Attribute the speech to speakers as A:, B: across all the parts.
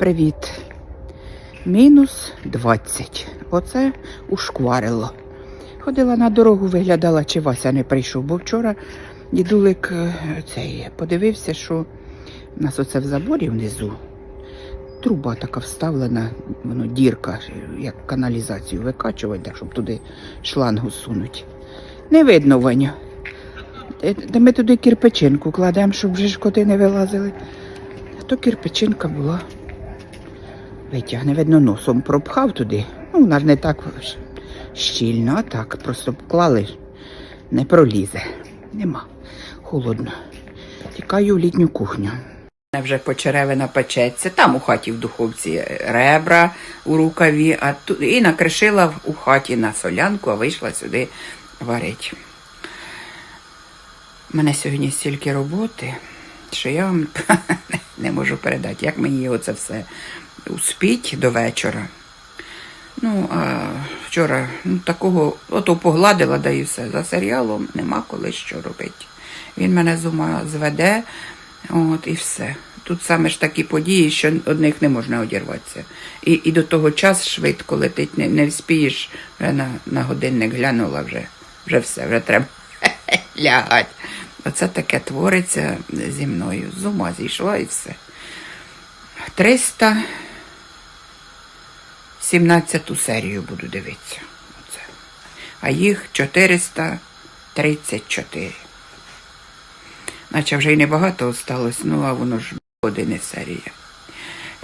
A: Привіт. Мінус 20. Оце ушкварило. Ходила на дорогу, виглядала, чи Вася не прийшов, бо вчора дідулик е, цей подивився, що у нас оце в заборі внизу. Труба така вставлена, воно дірка, як каналізацію викачувати, так, щоб туди шлангу сунуть. Не видно, Ваня. Е, Де ми туди кирпичинку кладемо, щоб вже ж коти не вилазили. А то кирпичинка була. Витягне, видно, носом пропхав туди. Ну, вона ж не так щільно, а так, просто клали, не пролізе. Нема. Холодно. Тікаю в літню кухню. Вже почеревина печеться, там у хаті в духовці ребра у рукаві, а тут і накришила у хаті на солянку, а вийшла сюди варити. У мене сьогодні стільки роботи, що я вам не можу передати, як мені оце все успіть до вечора. Ну, а вчора ну, такого, ото погладила, да і все. За серіалом нема коли що робити. Він мене з ума зведе, от і все. Тут саме ж такі події, що від них не можна одірватися. І, і до того час швидко летить, не, не вспієш, вже на, на годинник глянула вже, вже все, вже треба лягати. Оце таке твориться зі мною. З ума зійшла і все. 317 серію буду дивитися. Оце. А їх 434. Наче вже й небагато осталось, ну а воно ж години серія.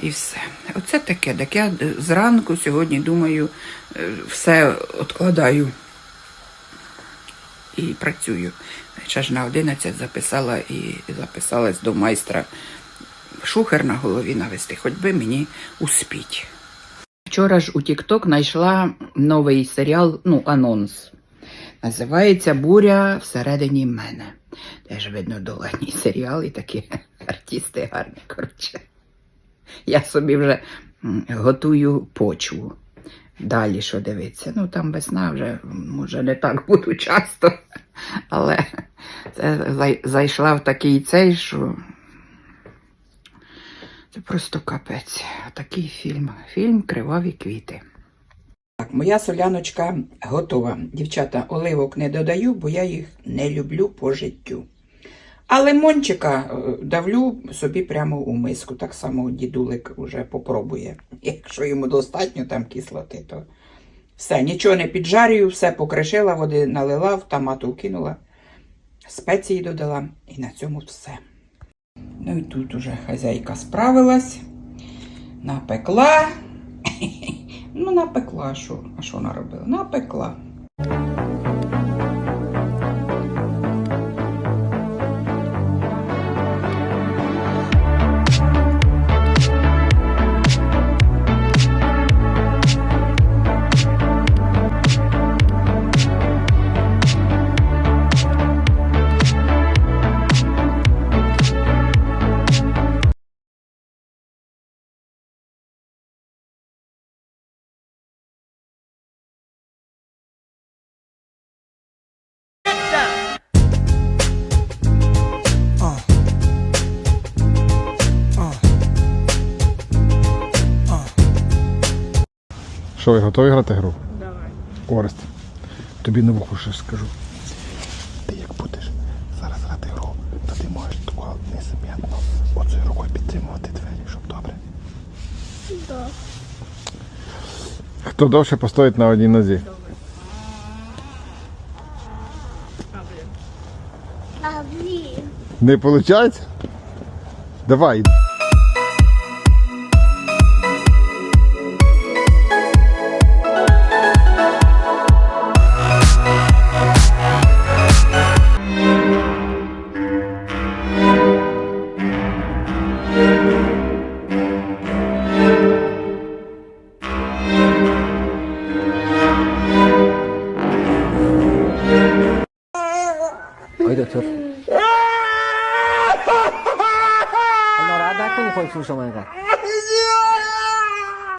A: І все. Оце таке. Так я зранку сьогодні думаю, е, все відкладаю і працюю. Ще ж на 11 записала і записалась до майстра шухер на голові навести, хоч би мені успіть. Вчора ж у TikTok знайшла новий серіал, ну, анонс. Називається Буря всередині мене. Теж видно долані серіал і такі артисти гарні, коротше. Я собі вже готую почву. Далі що дивиться. Ну там весна вже, може, не так буду часто, але це зайшла в такий цей, що це просто капець. Такий фільм. Фільм Криваві квіти. Так, моя соляночка готова. Дівчата, оливок не додаю, бо я їх не люблю по життю. А лимончика е, давлю собі прямо у миску. Так само дідулик вже попробує. Якщо йому достатньо там кислоти, то все, нічого не піджарюю, все покришила, води налила, в томату кинула, спеції додала і на цьому все. Ну і тут уже хазяйка справилась, напекла. Ну, напекла, що? А що вона робила? Напекла.
B: Що, ви готові грати гру? Давай. Орест, тобі на вуху щось скажу. Ти як будеш зараз грати гру, то ти можеш такого незамітно оцею рукою підтримувати двері, щоб добре. Так. Хто довше постоїть на одній нозі?
C: А блін.
B: Не виходить? Давай.
D: Confuso manca.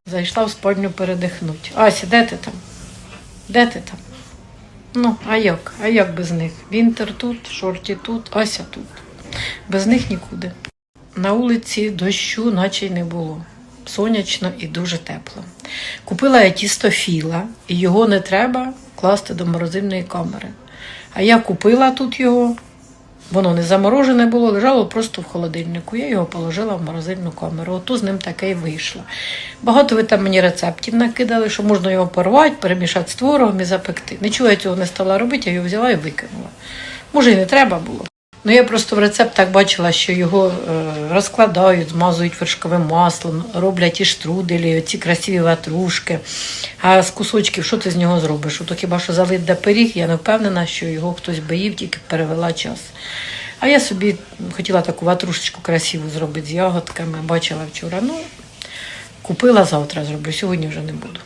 E: Зайшла в спальню передихнути. Ася, де ти там? Де ти там? Ну, а як? А як без них? Вінтер тут, шорті тут, Ася тут. Без них нікуди. На вулиці дощу наче й не було. сонячно і дуже тепло. Купила я тісто філа, і його не треба класти до морозильної камери. А я купила тут його, воно не заморожене було, лежало просто в холодильнику. Я його положила в морозильну камеру. Ото з ним таке й вийшло. Багато ви там мені рецептів накидали, що можна його порвати, перемішати з творогом і запекти. Нічого я цього не стала робити, я його взяла і викинула. Може, і не треба було. Ну, я просто в рецептах бачила, що його е, розкладають, змазують вершковим маслом, роблять і штруделі, ці красиві ватрушки. А з кусочків що ти з нього зробиш? Ото хіба що залит до пиріг, я не впевнена, що його хтось би їв, тільки перевела час. А я собі хотіла таку ватрушечку красиву зробити з ягодками, бачила вчора. Ну, купила завтра зроблю, сьогодні вже не буду.